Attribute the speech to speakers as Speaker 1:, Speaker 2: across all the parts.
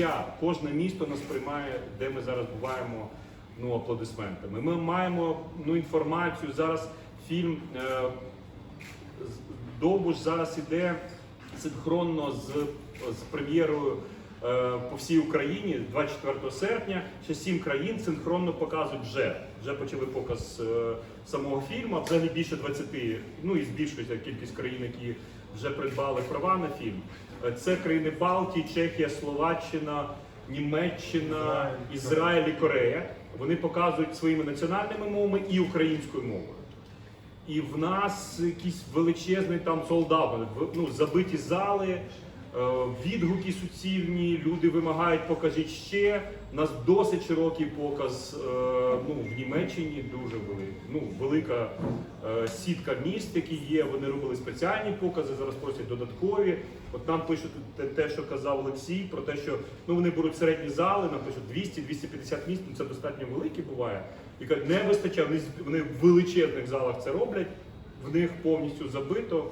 Speaker 1: Хоча кожне місто нас приймає, де ми зараз буваємо ну, аплодисментами. Ми маємо ну, інформацію. Зараз фільм е, Довбуш зараз іде синхронно з, з прем'єрою е, по всій Україні 24 серпня. Ще сім країн синхронно показують вже. Вже почали показ е, самого фільму, взагалі більше 20, ну і збільшується кількість країн, які вже придбали права на фільм. Це країни Балтії, Чехія, Словаччина, Німеччина, Ізраїль і Корея. Вони показують своїми національними мовами і українською мовою. І в нас якийсь величезний там солдат, ну, забиті зали, відгуки суцільні, люди вимагають покажіть ще. У нас досить широкий показ е, ну, в Німеччині дуже велика, ну, велика е, сітка міст, які є. Вони робили спеціальні покази, зараз просять додаткові. От нам пишуть те, що казав Олексій, про те, що ну, вони беруть середні зали, нам пишуть 200-250 місць, ну, це достатньо великі буває. І кажуть, не вистачає, вони в величезних залах це роблять, в них повністю забито,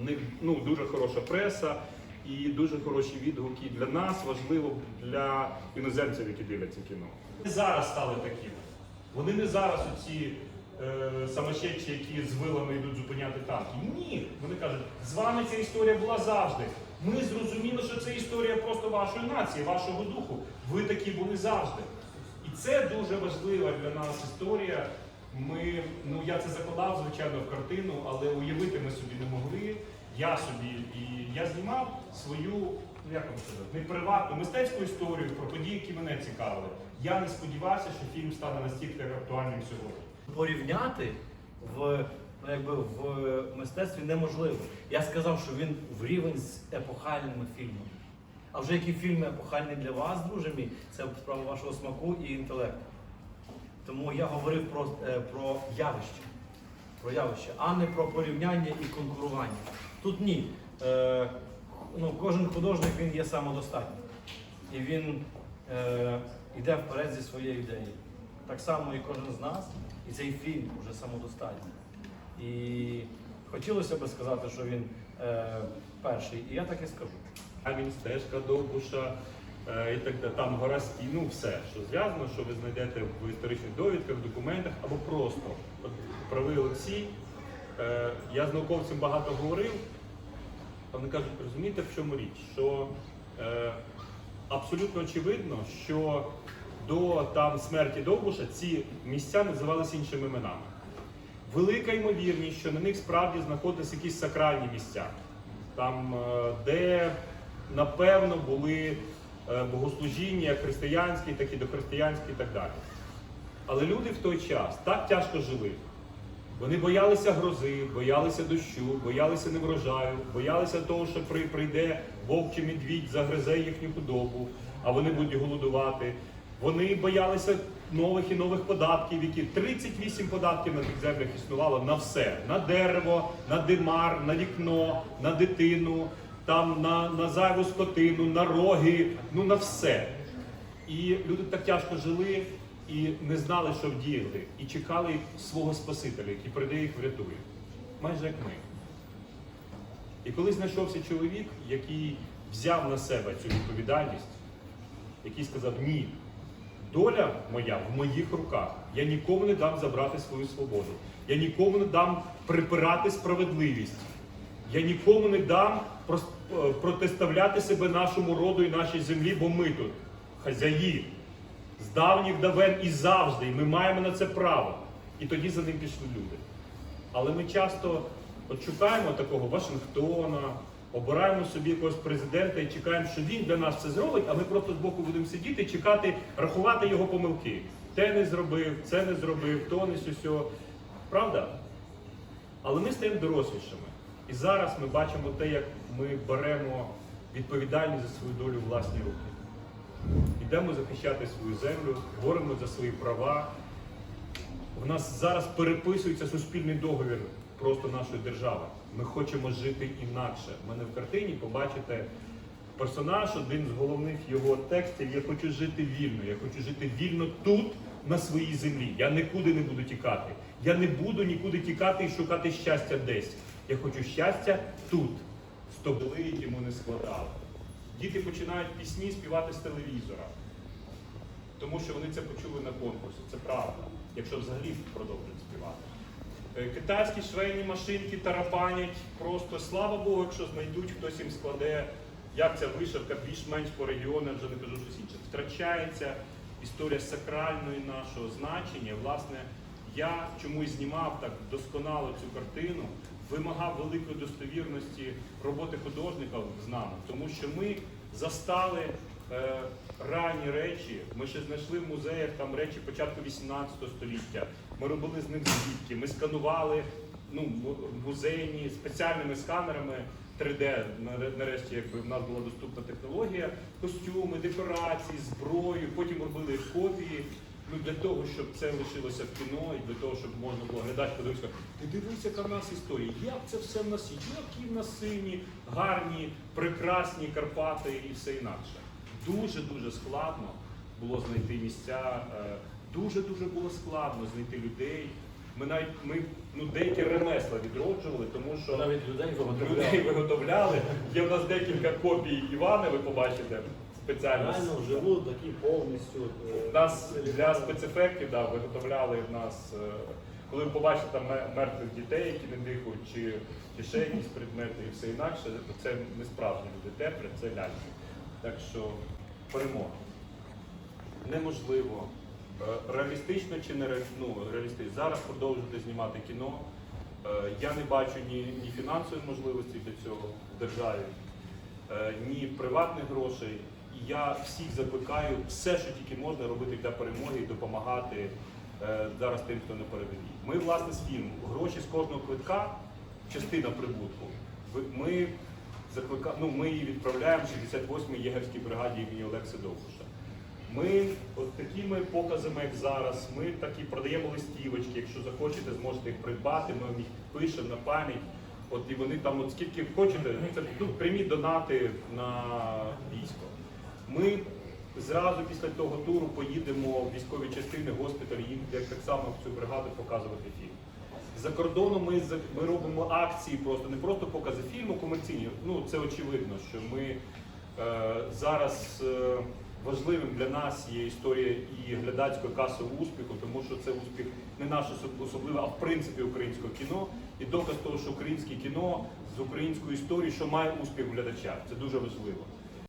Speaker 1: в них ну, дуже хороша преса і дуже хороші відгуки для нас, важливо для іноземців, які дивляться кіно. Вони зараз стали такими. Вони не зараз оці е, самощечі, які з вилами йдуть зупиняти танки. Ні, вони кажуть, з вами ця історія була завжди. Ми зрозуміли, що це історія просто вашої нації, вашого духу. Ви такі були завжди. І це дуже важлива для нас історія. Ми, ну я це закладав, звичайно, в картину, але уявити ми собі не могли. Я собі і я знімав свою, ну як вам сказати, не приватну мистецьку історію про події, які мене цікавили. Я не сподівався, що фільм стане настільки актуальним сьогодні.
Speaker 2: порівняти в, ну, якби, в мистецтві неможливо. Я сказав, що він в рівень з епохальними фільмами. А вже які фільми епохальні для вас, друже мій, це справа вашого смаку і інтелекту. Тому я говорив про, е, про явище, про явище, а не про порівняння і конкурування. Тут ні. Е, ну, кожен художник він є самодостатній. І він е, йде вперед зі своєю ідеєю. Так само і кожен з нас, і цей фільм вже самодостатній. І хотілося б сказати, що він е, перший, і я так і скажу.
Speaker 1: Камінь, стежка Довбуша е, і так далі. Там гора Стій, ну все, що зв'язано, що ви знайдете в історичних довідках, документах або просто. От правий Олексій. Е, я з науковцем багато говорив. Вони кажуть, розумієте, в чому річ? Що е, абсолютно очевидно, що до там смерті Довбуша ці місця називалися іншими іменами. Велика ймовірність, що на них справді знаходилися якісь сакральні місця, там, е, де напевно були е, богослужіння християнські, так і дохристиянські і так далі. Але люди в той час так тяжко жили. Вони боялися грози, боялися дощу, боялися неврожаю, боялися того, що при- прийде вовк чи медвідь, загризе їхню худобу, а вони будуть голодувати. Вони боялися нових і нових податків, які 38 податків на тих землях існувало на все: на дерево, на димар, на вікно, на дитину, там на, на зайву скотину, на роги, ну на все. І люди так тяжко жили і не знали, що вдіяти, і чекали свого Спасителя, який прийде їх врятує. Майже як ми. І коли знайшовся чоловік, який взяв на себе цю відповідальність, який сказав: Ні, доля моя в моїх руках. Я нікому не дам забрати свою свободу. Я нікому не дам припирати справедливість. Я нікому не дам е, протиставляти себе нашому роду і нашій землі, бо ми тут хазяї. З давніх давен і завжди. І ми маємо на це право. І тоді за ним пішли люди. Але ми часто от шукаємо такого Вашингтона, обираємо собі якогось президента і чекаємо, що він для нас це зробить, а ми просто збоку будемо сидіти, чекати, рахувати його помилки. Те не зробив, це не зробив, то не сьо. Правда? Але ми стаємо дорослішими. І зараз ми бачимо те, як ми беремо відповідальність за свою долю власні руки. Йдемо захищати свою землю, боремо за свої права. У нас зараз переписується суспільний договір просто нашої держави. Ми хочемо жити інакше. У мене в картині побачите персонаж, один з головних його текстів. Я хочу жити вільно. Я хочу жити вільно тут, на своїй землі. Я нікуди не буду тікати. Я не буду нікуди тікати і шукати щастя десь. Я хочу щастя тут. Стобли йому не складали. Діти починають пісні співати з телевізора, тому що вони це почули на конкурсі. Це правда, якщо взагалі продовжують співати. Е, Китайські швейні машинки тарапанять просто слава Богу, якщо знайдуть, хтось їм складе, як ця вишивка більш-менш по регіонах, вже не кажу щось інше. Втрачається історія сакральної нашого значення. Власне, я чомусь знімав так досконало цю картину, вимагав великої достовірності роботи художника з нами, тому що ми застали е, ранні речі. Ми ще знайшли в музеях там речі початку 18 століття. Ми робили з них звідки. Ми сканували ну, музейні спеціальними сканерами 3D. Нарешті, якби в нас була доступна технологія, костюми, декорації, зброю. Потім робили копії. Ну, для того, щоб це лишилося в кіно, і для того, щоб можна було глядач подивитися, ти дивися, яка в нас історія, як це все в нас є, які в нас сильні, гарні, прекрасні Карпати і все інакше. Дуже-дуже складно було знайти місця, е, дуже-дуже було складно знайти людей. Ми навіть ми ну, деякі ремесла відроджували, тому що
Speaker 2: Навіть людей виготовляли.
Speaker 1: людей
Speaker 2: виготовляли.
Speaker 1: Є в нас декілька копій Івана, ви побачите спеціально.
Speaker 3: Реально вживу такі повністю. е,
Speaker 1: Нас для спецефектів да, виготовляли в нас, е, коли ви побачите там ме- мертвих дітей, які не дихають, чи, чи ще якісь предмети і все інакше, то це не справжні люди теплі, це ляльки. Так що перемога. Неможливо. Е, Реалістично чи не ре- ну, реалістично. Зараз продовжувати знімати кіно. Е, Я не бачу ні, ні фінансової можливості для цього в державі, е, ні приватних грошей. І я всіх закликаю все, що тільки можна робити для перемоги і допомагати е, зараз тим, хто на передовій. Ми, власне, з фільму. Гроші з кожного квитка, частина прибутку. Ми заклика... ну, ми її відправляємо 68-й єгерській бригаді імені Олекси Довбуша. Ми от такими показами, як зараз, ми так і продаємо листівочки. Якщо захочете, зможете їх придбати. Ми їх пишемо на пам'ять. От і вони там, от скільки хочете, це ну, прямі донати на військо. Ми зразу після того туру поїдемо в військові частини, госпіталі, їм як так само в цю бригаду показувати фільм. За кордоном ми, ми робимо акції, просто не просто покази фільму комерційні. Ну це очевидно, що ми е, зараз е, важливим для нас є історія і глядацького касового успіху, тому що це успіх не наш особ- особливо, а в принципі українського кіно. І доказ того, що українське кіно з українською історією, що має успіх глядача. Це дуже важливо.